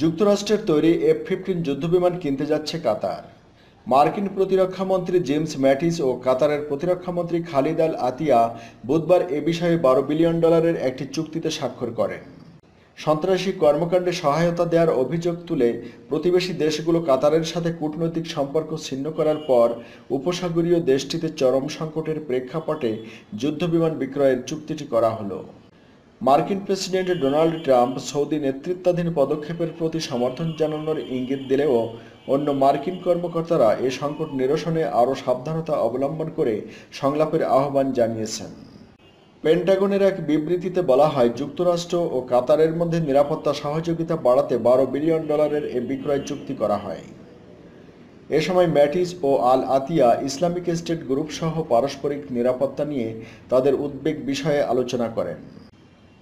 যুক্তরাষ্ট্রের তৈরি F fifteen যুদ্ধবিমান কিনতে যাচ্ছে কাতার। মার্কিন প্রতিরক্ষা মন্ত্রী জেমস ম্যাটিস ও কাতারের প্রতিরক্ষা মন্ত্রী খালিদ আল আতিয়া বুধবার এ বিষয়ে বারো বিলিয়ন ডলারের একটি চুক্তিতে স্বাক্ষর করেন। সন্ত্রাসী কর্মকাণ্ডে সহায়তা দেওয়ার অভিযোগ তুলে প্রতিবেশী দেশগুলো কাতারের সাথে কূটনৈতিক সম্পর্ক ছিন্ন করার পর উপসাগরীয় দেশটিতে চরম সংকটের প্রেক্ষাপটে যুদ্ধবিমান বিক্রয়ের চুক্তিটি করা হলো। মার্কিন প্রেসিডেন্ট ডোনাল্ড ট্রাম্প সৌদি নেতৃত্বাধীন পদক্ষেপের প্রতি সমর্থন জানানোর ইঙ্গিত দিলেও অন্য মার্কিন কর্মকর্তারা এ সংকট নিরসনে আরও সাবধানতা অবলম্বন করে সংলাপের আহ্বান জানিয়েছেন। পেন্টাগনের এক বিবৃতিতে বলা হয়, যুক্তরাষ্ট্র ও কাতারের মধ্যে নিরাপত্তা সহযোগিতা বাড়াতে বারো বিলিয়ন ডলারের এ বিক্রয় চুক্তি করা হয়। এ সময় ম্যাটিস ও Al Attiyah Islamic State group সহ পারস্পরিক নিরাপত্তা নিয়ে তাদের উদ্বেগ বিষয়ে আলোচনা করেন।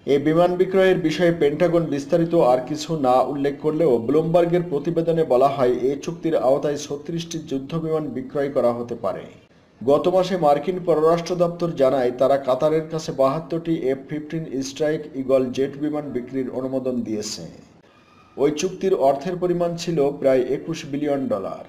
এ বিমান বিক্রয়ের বিষয়ে পেন্টাগন বিস্তারিত আর কিছু না উল্লেখ করলেও ব্লুমবার্গের প্রতিবেদনে বলা হয় এই চুক্তির আওতায় ছত্রিশটি যুদ্ধবিমান বিক্রয় করা হতে পারে। গত মাসে মার্কিন পররাষ্ট্র দপ্তর জানায়, তারা কাতারের কাছে বাহাত্তরটি F fifteen strike eagle jet বিমান বিক্রির অনুমোদন দিয়েছে। ওই চুক্তির অর্থের পরিমাণ ছিল প্রায় একুশ বিলিয়ন ডলার।